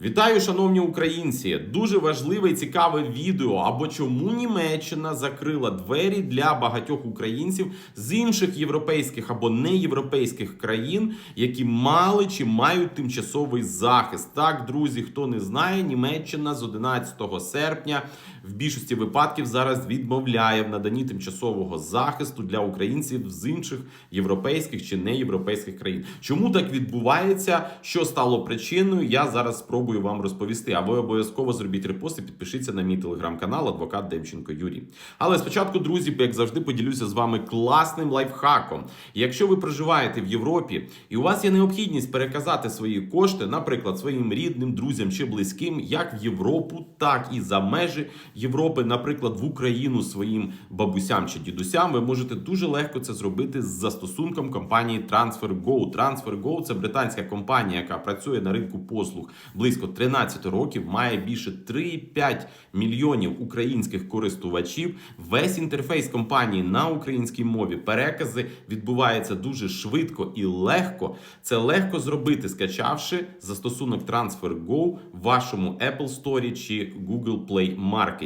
Вітаю, шановні українці! Дуже важливе і цікаве відео. Або чому Німеччина закрила двері для багатьох українців з інших європейських або неєвропейських країн, які мали чи мають тимчасовий захист. Так, друзі, хто не знає, Німеччина з 11 серпня в більшості випадків зараз відмовляє в наданні тимчасового захисту для українців з інших європейських чи неєвропейських країн. Чому так відбувається? Що стало причиною? Я зараз спробую вам розповісти. А ви обов'язково зробіть репост і підпишіться на мій телеграм-канал Адвокат Демченко Юрій. Але спочатку, друзі, як завжди, поділюся з вами класним лайфхаком. Якщо ви проживаєте в Європі і у вас є необхідність переказати свої кошти, наприклад, своїм рідним, друзям чи близьким, як в Європу, так і за межі Європи, наприклад, в Україну своїм бабусям чи дідусям, ви можете дуже легко це зробити з застосунком компанії TransferGo. TransferGo – це британська компанія, яка працює на ринку послуг близько 13 років, має більше 3,5 мільйонів українських користувачів. Весь інтерфейс компанії на українській мові. Перекази відбуваються дуже швидко і легко. Це легко зробити, скачавши застосунок TransferGo в вашому Apple Store чи Google Play Market.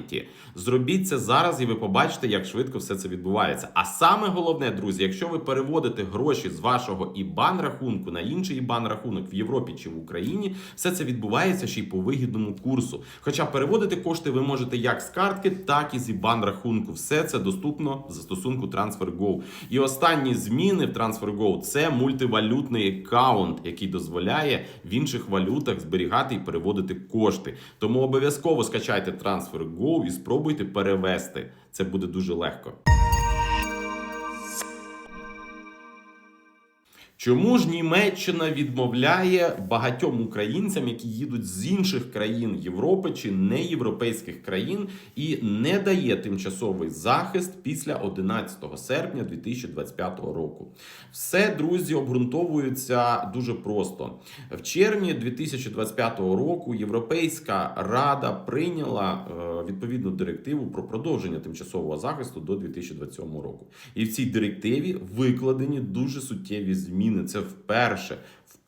Зробіть це зараз, і ви побачите, як швидко все це відбувається. А саме головне, друзі, якщо ви переводите гроші з вашого IBAN рахунку на інший IBAN рахунок в Європі чи в Україні, все це відбувається ще й по вигідному курсу. Хоча переводити кошти ви можете як з картки, так і з IBAN рахунку. Все це доступно в застосунку TransferGo. І останні зміни в TransferGo – це мультивалютний аккаунт, який дозволяє в інших валютах зберігати і переводити кошти. Тому обов'язково скачайте TransferGo і спробуйте перевести. Це буде дуже легко. Чому ж Німеччина відмовляє багатьом українцям, які їдуть з інших країн Європи чи неєвропейських країн, і не дає тимчасовий захист після 11 серпня 2025 року? Все, друзі, обґрунтовується дуже просто. В червні 2025 року Європейська Рада прийняла е, відповідну директиву про продовження тимчасового захисту до 2027 року. І в цій директиві викладені дуже суттєві зміни. Це вперше.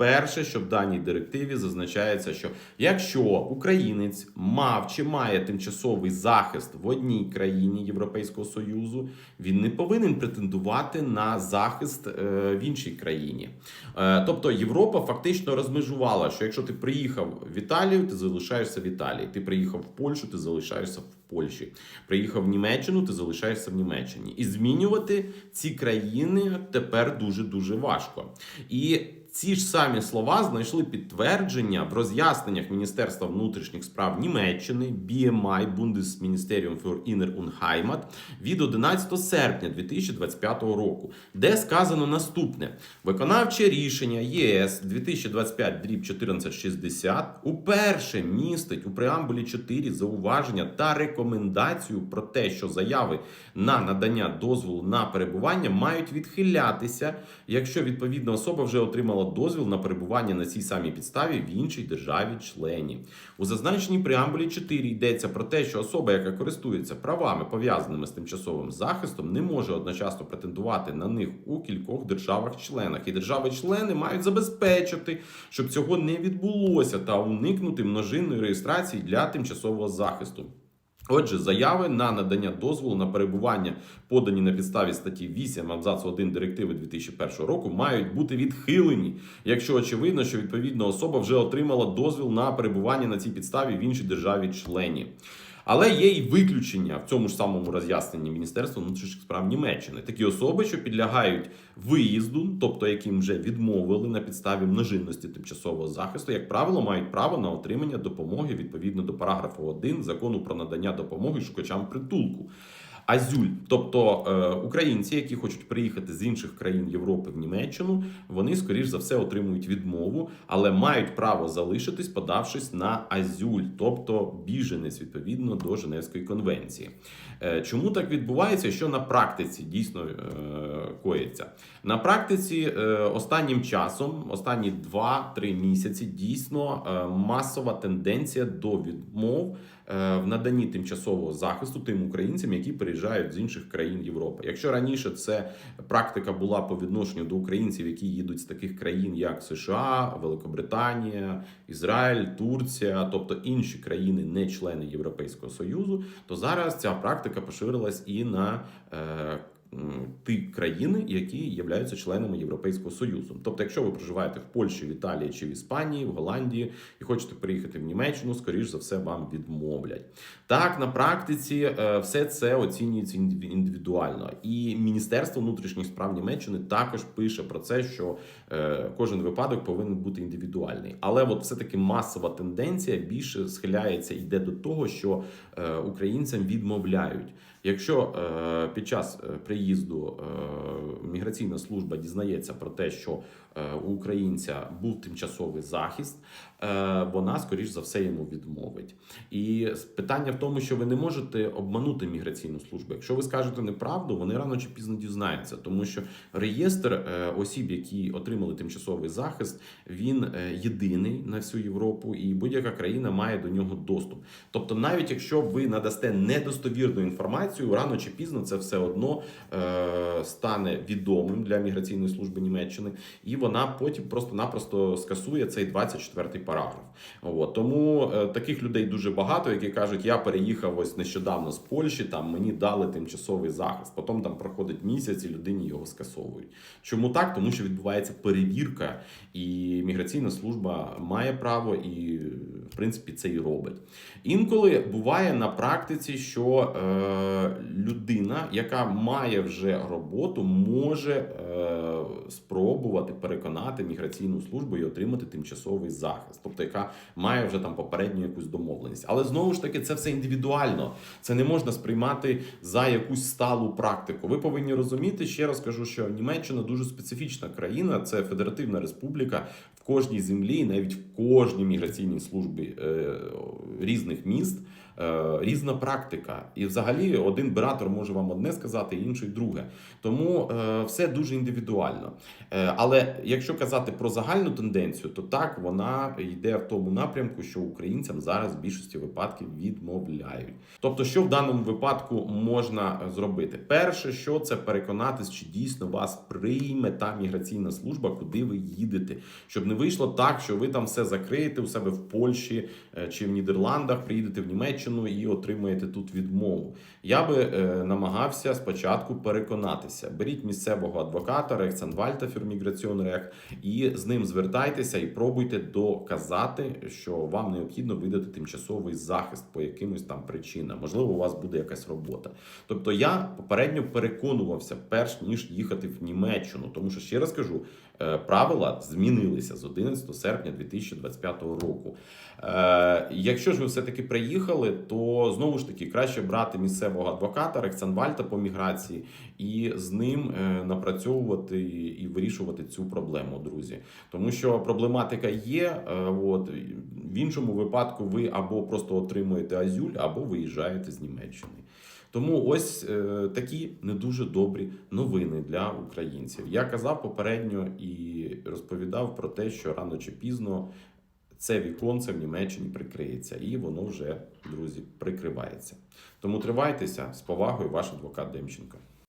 Вперше, що в даній директиві зазначається, що якщо українець мав чи має тимчасовий захист в одній країні Європейського союзу, він не повинен претендувати на захист е, в іншій країні. Е, тобто Європа фактично розмежувала, що якщо ти приїхав в Італію, ти залишаєшся в Італії. Ти приїхав в Польщу, ти залишаєшся в Польщі. Приїхав в Німеччину, ти залишаєшся в Німеччині. І змінювати ці країни тепер дуже дуже важко. І ці ж самі слова знайшли підтвердження в роз'ясненнях Міністерства внутрішніх справ Німеччини BMI Bundesministerium für Inner und Heimat від 11 серпня 2025 року, де сказано наступне: виконавче рішення ЄС 2025 дріб 1460 уперше містить у преамбулі 4 зауваження та рекомендацію про те, що заяви на надання дозволу на перебування мають відхилятися, якщо відповідна особа вже отримала дозвіл на перебування на цій самій підставі в іншій державі-члені. У зазначеній преамбулі 4 йдеться про те, що особа, яка користується правами пов'язаними з тимчасовим захистом, не може одночасно претендувати на них у кількох державах-членах, і держави-члени мають забезпечити, щоб цього не відбулося, та уникнути множинної реєстрації для тимчасового захисту. Отже, заяви на надання дозволу на перебування, подані на підставі статті 8 абзацу 1 директиви 2001 року, мають бути відхилені, якщо очевидно, що відповідна особа вже отримала дозвіл на перебування на цій підставі в іншій державі-члені. Але є й виключення в цьому ж самому роз'ясненні Міністерства внутрішніх справ Німеччини. Такі особи, що підлягають виїзду, тобто яким вже відмовили на підставі множинності тимчасового захисту, як правило, мають право на отримання допомоги відповідно до параграфу 1 закону про надання допомоги шукачам притулку. Азюль, тобто е, українці, які хочуть приїхати з інших країн Європи в Німеччину, вони скоріш за все отримують відмову, але мають право залишитись, подавшись на азюль, тобто біженець відповідно до Женевської конвенції. Е, чому так відбувається? Що на практиці дійсно е, коїться? На практиці останнім часом, останні 2-3 місяці, дійсно масова тенденція до відмов в наданні тимчасового захисту тим українцям, які приїжджають з інших країн Європи. Якщо раніше це практика була по відношенню до українців, які їдуть з таких країн, як США, Великобританія, Ізраїль, Турція, тобто інші країни, не члени Європейського союзу, то зараз ця практика поширилась і на е, ті країни, які являються членами Європейського союзу. Тобто, якщо ви проживаєте в Польщі, в Італії чи в Іспанії, в Голландії і хочете приїхати в Німеччину, скоріш за все вам відмовлять. Так, на практиці е, все це оцінюється індивідуально, і Міністерство внутрішніх справ Німеччини також пише про це, що е, кожен випадок повинен бути індивідуальний. Але от все таки масова тенденція більше схиляється йде до того, що е, українцям відмовляють. Якщо е, під час е, приїзду е, міграційна служба дізнається про те, що у українця був тимчасовий захист, вона скоріш за все йому відмовить. І питання в тому, що ви не можете обманути міграційну службу. Якщо ви скажете неправду, вони рано чи пізно дізнаються, тому що реєстр осіб, які отримали тимчасовий захист, він єдиний на всю Європу, і будь-яка країна має до нього доступ. Тобто, навіть якщо ви надасте недостовірну інформацію, рано чи пізно це все одно е, стане відомим для міграційної служби Німеччини, і вона потім просто-напросто скасує цей 24-й параграф. От тому е, таких людей дуже багато, які кажуть, я переїхав ось нещодавно з Польщі, там мені дали тимчасовий захист. Потім там проходить місяць, і людині його скасовують. Чому так? Тому що відбувається перевірка, і міграційна служба має право і, в принципі, це і робить. Інколи буває на практиці, що е, людина, яка має вже роботу, може е, спробувати переконати міграційну службу і отримати тимчасовий захист, тобто яка має вже там попередню якусь домовленість. Але знову ж таки, це все індивідуально. Це не можна сприймати за якусь сталу практику. Ви повинні розуміти, ще раз кажу, що Німеччина дуже специфічна країна, це федеративна республіка. Кожній землі, навіть в кожній міграційній службі е, різних міст. е, Різна практика, і взагалі один биратор може вам одне сказати, інший друге. Тому е, все дуже індивідуально. Але якщо казати про загальну тенденцію, то так вона йде в тому напрямку, що українцям зараз в більшості випадків відмовляють. Тобто, що в даному випадку можна зробити? Перше, що це переконатись, чи дійсно вас прийме та міграційна служба, куди ви їдете, щоб не вийшло так, що ви там все закриєте у себе в Польщі е, чи в Нідерландах, приїдете в Німеччину і отримаєте тут відмову. Я би е, намагався спочатку переконатися. Беріть місцевого адвоката, Рехтсанвальта Фірміграціонрех, і з ним звертайтеся і пробуйте доказати, що вам необхідно видати тимчасовий захист по якимось там причинам. Можливо, у вас буде якась робота. Тобто я попередньо переконувався, перш ніж їхати в Німеччину, тому що ще раз кажу, е, правила змінилися з 11 серпня 2025 року. Е, Якщо ж ви все-таки приїхали, то знову ж таки краще брати місцевого адвоката Рексанвальта по міграції і з ним е, напрацьовувати і вирішувати цю проблему, друзі. Тому що проблематика є. е, От в іншому випадку ви або просто отримуєте азюль, або виїжджаєте з Німеччини. Тому ось е, такі не дуже добрі новини для українців. Я казав попередньо і розповідав про те, що рано чи пізно це віконце в Німеччині прикриється, і воно вже, друзі, прикривається. Тому тривайтеся з повагою, ваш адвокат Демченко.